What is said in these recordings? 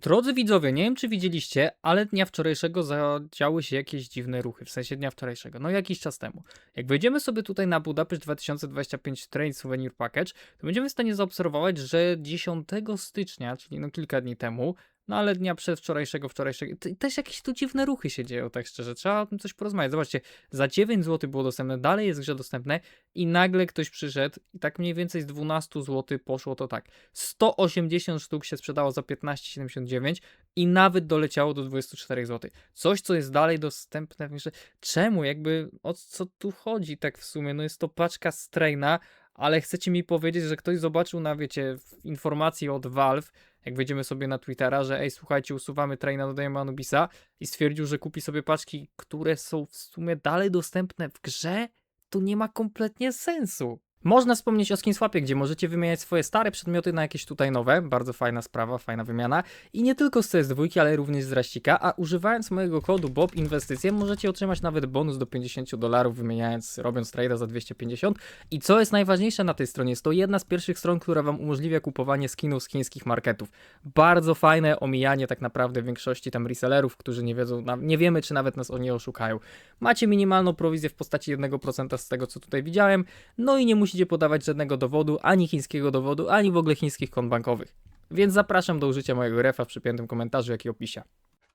Drodzy widzowie, nie wiem czy widzieliście, ale dnia wczorajszego zadziały się jakieś dziwne ruchy, w sensie dnia wczorajszego, no jakiś czas temu. Jak wejdziemy sobie tutaj na Budapest 2025 Train Souvenir Package, to będziemy w stanie zaobserwować, że 10 stycznia, czyli no kilka dni temu, no ale dnia przedwczorajszego, wczorajszego, też jakieś tu dziwne ruchy się dzieją, tak szczerze, trzeba o tym coś porozmawiać. Zobaczcie, za 9 zł było dostępne, dalej jest grze dostępne i nagle ktoś przyszedł i tak mniej więcej z 12 zł poszło to tak. 180 sztuk się sprzedało za 15,79 i nawet doleciało do 24 zł. Coś, co jest dalej dostępne w. Czemu? Jakby o co tu chodzi tak w sumie? No jest to paczka Straina, ale chcecie mi powiedzieć, że ktoś zobaczył na, wiecie, informacji od Valve, jak wejdziemy sobie na Twittera, że ej, słuchajcie, usuwamy Traina, dodajemy Anubisa i stwierdził, że kupi sobie paczki, które są w sumie dalej dostępne w grze? To nie ma kompletnie sensu. Można wspomnieć o Skinswapie, gdzie możecie wymieniać swoje stare przedmioty na jakieś tutaj nowe. Bardzo fajna sprawa, fajna wymiana. I nie tylko z CS2, ale również z Raścika. A używając mojego kodu BOB Inwestycje możecie otrzymać nawet bonus do 50 dolarów, wymieniając, robiąc trade'a za 250. I co jest najważniejsze na tej stronie, jest to jedna z pierwszych stron, która Wam umożliwia kupowanie skinów z chińskich marketów. Bardzo fajne omijanie tak naprawdę większości tam resellerów, którzy nie wiedzą, nie wiemy czy nawet nas o nie oszukają. Macie minimalną prowizję w postaci 1% z tego co tutaj widziałem, no i nie musicie podawać żadnego dowodu, ani chińskiego dowodu, ani w ogóle chińskich kont bankowych. Więc zapraszam do użycia mojego refa w przypiętym komentarzu, jak i opisie.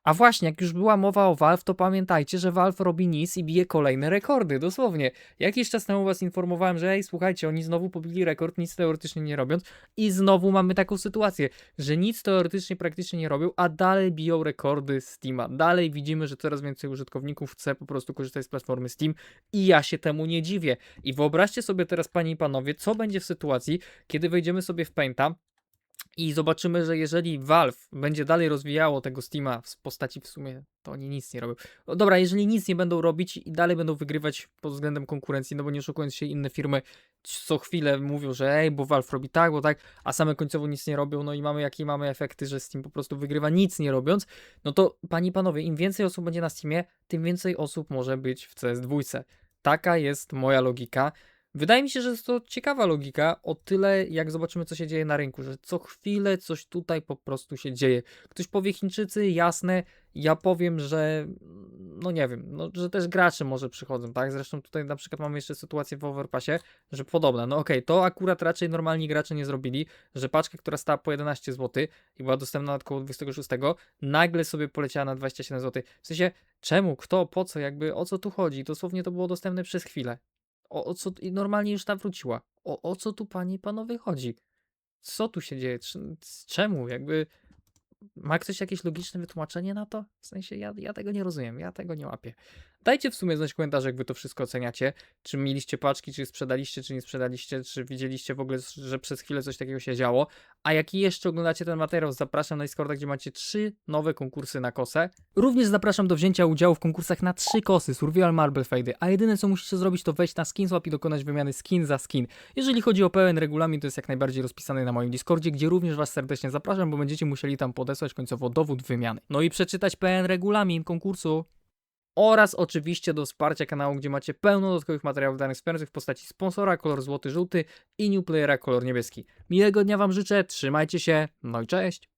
A właśnie, jak już była mowa o Valve, to pamiętajcie, że Valve robi nic i bije kolejne rekordy, dosłownie. Jakiś czas temu was informowałem, że ej, słuchajcie, oni znowu pobili rekord, nic teoretycznie nie robiąc i znowu mamy taką sytuację, że nic teoretycznie praktycznie nie robią, a dalej biją rekordy Steama. Dalej widzimy, że coraz więcej użytkowników chce po prostu korzystać z platformy Steam i ja się temu nie dziwię. I wyobraźcie sobie teraz, panie i panowie, co będzie w sytuacji, kiedy wejdziemy sobie w Painta i zobaczymy, że jeżeli Valve będzie dalej rozwijało tego Steama w postaci w sumie, to oni nic nie robią. No dobra, jeżeli nic nie będą robić i dalej będą wygrywać pod względem konkurencji, no bo nie oszukując się, inne firmy co chwilę mówią, że ej, bo Valve robi tak, bo tak, a same końcowo nic nie robią, no i mamy jakie mamy efekty, że Steam po prostu wygrywa nic nie robiąc, no to panie i panowie, im więcej osób będzie na Steamie, tym więcej osób może być w CS2. Taka jest moja logika. Wydaje mi się, że jest to ciekawa logika, o tyle jak zobaczymy, co się dzieje na rynku, że co chwilę coś tutaj po prostu się dzieje. Ktoś powie Chińczycy, jasne, ja powiem, że no nie wiem, no, że też gracze może przychodzą, tak? Zresztą tutaj na przykład mamy jeszcze sytuację w Overpassie, że podobna. No okej, to akurat raczej normalni gracze nie zrobili, że paczka, która stała po 11 zł i była dostępna na około 26, nagle sobie poleciała na 27 zł. W sensie, czemu, kto, po co, jakby o co tu chodzi? Dosłownie to było dostępne przez chwilę. O, o co i normalnie już ta wróciła. O, o co tu panie i panowie chodzi? Co tu się dzieje? Czemu? Jakby ma ktoś jakieś logiczne wytłumaczenie na to? W sensie ja, ja tego nie rozumiem, ja tego nie łapię. Dajcie w sumie znać w komentarzach, jak wy to wszystko oceniacie. Czy mieliście paczki, czy sprzedaliście, czy nie sprzedaliście, czy widzieliście w ogóle, że przez chwilę coś takiego się działo. A jak jeszcze oglądacie ten materiał, zapraszam na Discorda, gdzie macie trzy nowe konkursy na kosę. Również zapraszam do wzięcia udziału w konkursach na trzy kosy Survival Marble Fade, a jedyne co musicie zrobić to wejść na Skinswap i dokonać wymiany skin za skin. Jeżeli chodzi o pełen regulamin, to jest jak najbardziej rozpisany na moim Discordzie, gdzie również was serdecznie zapraszam, bo będziecie musieli tam podesłać końcowo dowód wymiany. No i przeczytać pełen regulamin konkursu oraz oczywiście do wsparcia kanału, gdzie macie pełno dodatkowych materiałów danych wspierających w postaci sponsora, kolor złoty, żółty i new playera, kolor niebieski. Miłego dnia Wam życzę, trzymajcie się, no i cześć!